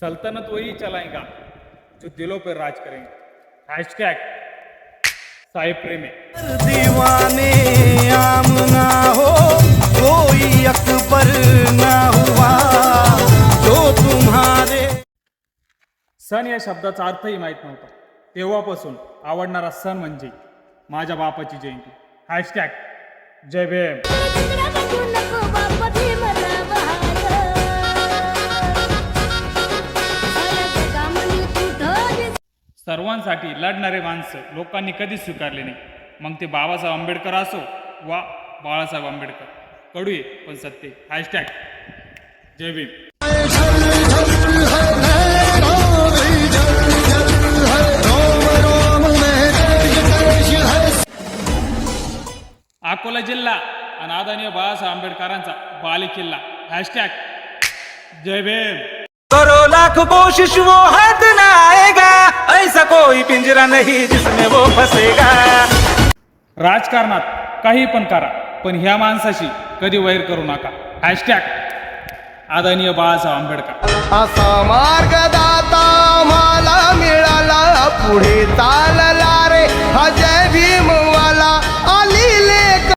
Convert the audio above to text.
सल्तनत वही चलाएगा जो दिलों पर राज करेंगे। हैशटैग साहिब प्रेमी। दीवाने आमना हो कोई अकबर ना हुआ जो तुम्हारे सण या शब्दाचा अर्थही माहीत नव्हता. तेव्हापासून आवडणारा सण म्हणजे माझ्या बापाची जयंती. हॅशटॅग जय भीम. सर्वांसाठी लढणारे माणसं लोकांनी कधीच स्वीकारले नाही. मग ते बाबासाहेब आंबेडकर असो वा बाळासाहेब आंबेडकर. कडू पण सत्य. हॅशटॅग. जय भीम. अकोला जिल्हा आणि आदरणीय बाळासाहेब आंबेडकरांचा बालेकिल्ला हॅशटॅग. जय भीम. करो लाख कोशिश वो हाथ ना आएगा कोई पिंजरा नहीं जिसमें वो फसेगा। राजकारणात काही पण करा पण ह्या माणसाशी कधी वैर करू नका. हॅशटॅग आदरणीय बाळासाहेब आंबेडकर. असा मार्ग दाता मला मिळाला पुढे चालला रे. अजय भीम